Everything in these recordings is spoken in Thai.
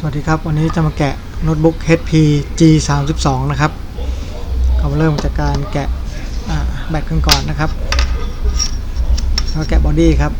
สวัสดีครับ วันนี้จะมาแกะโน้ตบุ๊ก HP G 3 2 นะครับก็มาเริ่มจากการแกะแบตกันก่อนนะครับแล้วแกะบอดี้ครับ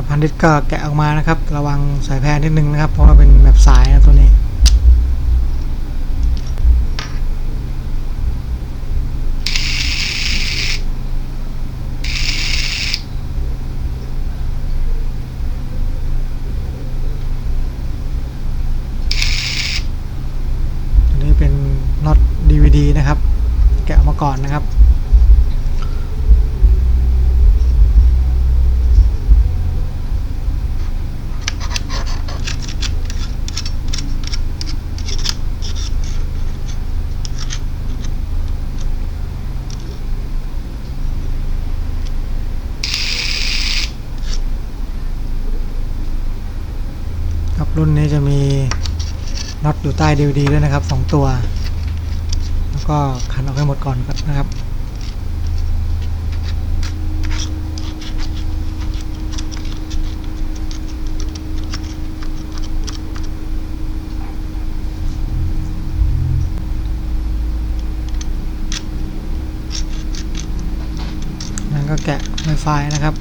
ครับพันดิสก็แกะออกมานะครับ ระวังสายแพรนิดนึงนะครับ เพราะว่าเป็นแบบสายนะตัวนี้ตัวนี้เป็นน็อต DVD นะครับ แกะออกมาก่อนนะครับรุ่นนี้จะมี น็อตอยู่ใต้ DVD ด้วยนะครับสองตัว แล้วก็ขันออกให้หมดก่อนนะครับนั้นก็แกะ Wi-Fi นะครับ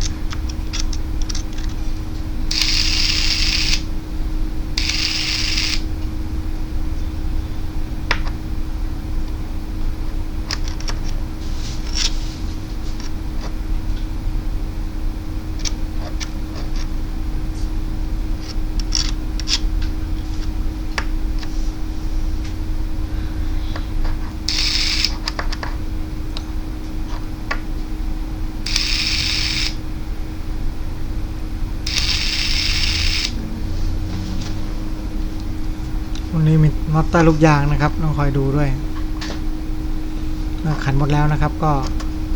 วันนี้มีน็อตใต้ลูกยางนะครับ ต้องคอยดูด้วยเมื่อขันหมดแล้วนะครับ ก็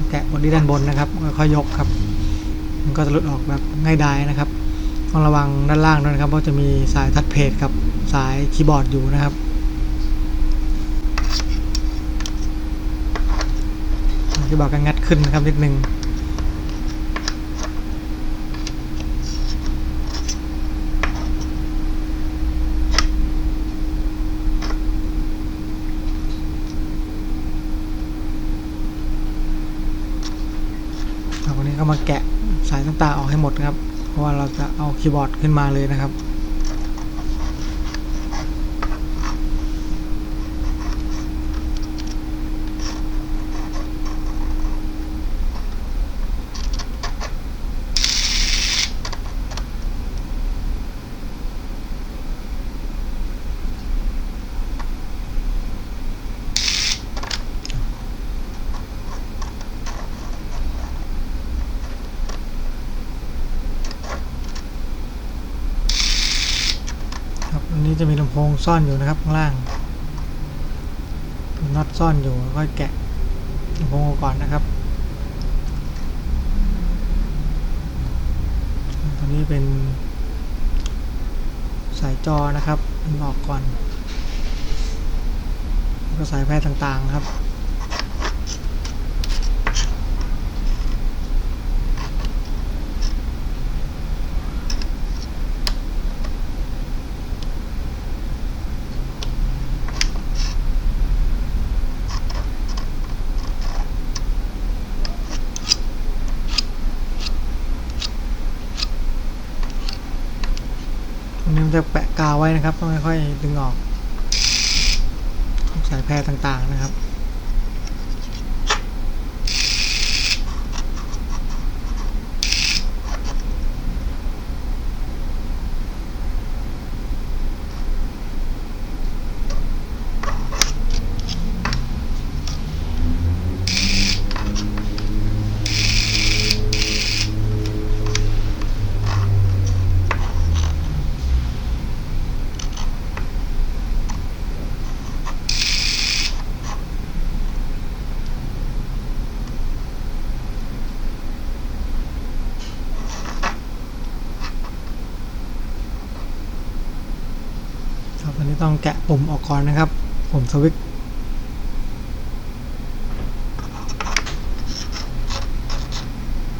แกะบนที่ด้านบนนะครับค่อยยกครับ มันก็จะหลุดออกแบบง่ายดายนะครับต้องระวังด้านล่างด้วยนะครับเพราะจะมีสายทัชเพจกับสายคีย์บอร์ดอยู่นะครับคีย์บอร์ดก็งัดขึ้นนะครับนิดนึง ครับวันนี้ ก็มาแกะสายต่างๆออกให้หมดครับ เพราะว่าเราจะเอาคีย์บอร์ดขึ้นมาเลยนะครับ จะมีลำโพงซ่อนอยู่นะครับข้างล่างน็อตซ่อนอยู่ค่อยแกะลำโพงออกก่อนนะครับ ตัวนี้เป็นสายจอนะครับมันออกก่อนแล้วก็สายแพทย์ต่างๆครับ อันนี้มันจะแปะกาวไว้ นะครับต้องค่อยๆดึงออกสายแพรต่างๆนะครับ ต้องแกะปุ่มออกก่อนนะครับ ปุ่มสวิตช์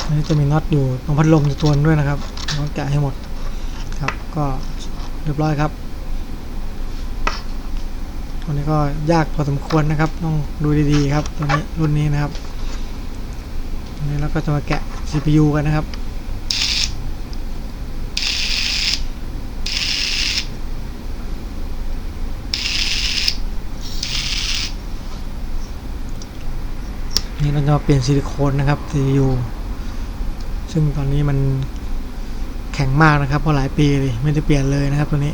อันนี้จะมีน็อตอยู่ตรงพัดลมตัวนึงด้วยนะครับต้องแกะให้หมดครับก็เรียบร้อยครับตัวนี้ก็ยากพอสมควรนะครับ ต้องดูดีๆครับตัวนี้รุ่นนี้นะครับอันนี้เราก็จะมาแกะ CPU กันนะครับ นี่เราจะเปลี่ยนซิลิโคนนะครับ CPU ซึ่งตอนนี้มันแข็งมากนะครับเพราะหลายปีเลยไม่ได้เปลี่ยนเลยนะครับตัวนี้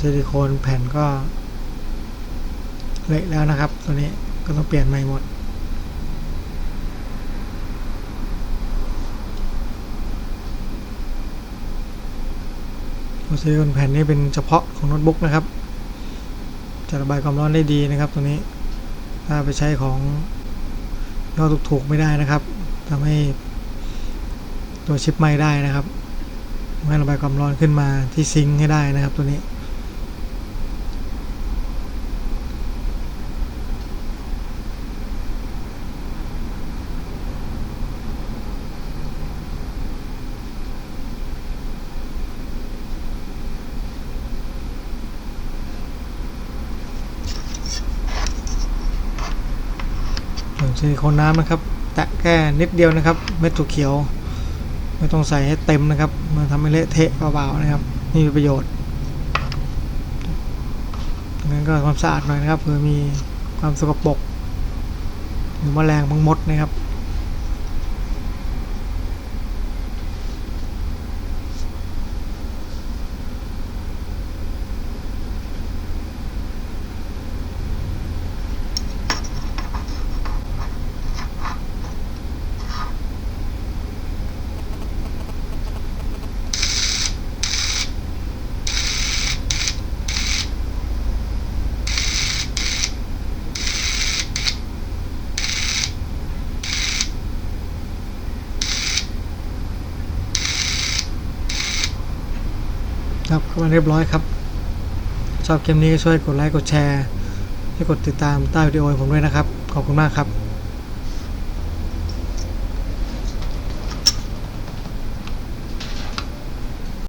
ซิลิโคนแผ่นก็เละแล้วนะครับ ตัวนี้ก็ต้องเปลี่ยนใหม่หมด ซิลิโคนแผ่นนี้เป็นเฉพาะของโน้ตบุ๊กนะครับ จะระบายความร้อนได้ดีนะครับ ตัวนี้ ถ้าไปใช้ของยอดถูกๆไม่ได้นะครับทำให้ตัวชิปไหม้ได้นะครับให้ระบายความร้อนขึ้นมาที่ซิงค์ให้ได้นะครับตัวนี้ ส่วนซิลิโคนน้ำนะครับ แตะแค่นิดเดียวนะครับ เม็ดถั่วเขียว ไม่ต้องใส่ให้เต็มนะครับมันทำให้เละเทะเบาๆนะครับ นี่มีประโยชน์งั้นก็ความสะอาดหน่อยนะครับเผื่อมีความสกปรกหรือแมลงบางมดนะครับ ครับเข้ามาเรียบร้อยครับ ชอบเกมนี้ช่วยกดไลค์กดแชร์ให้กดติดตามใต้วิดีโอผมด้วยนะครับ ขอบคุณมากครับ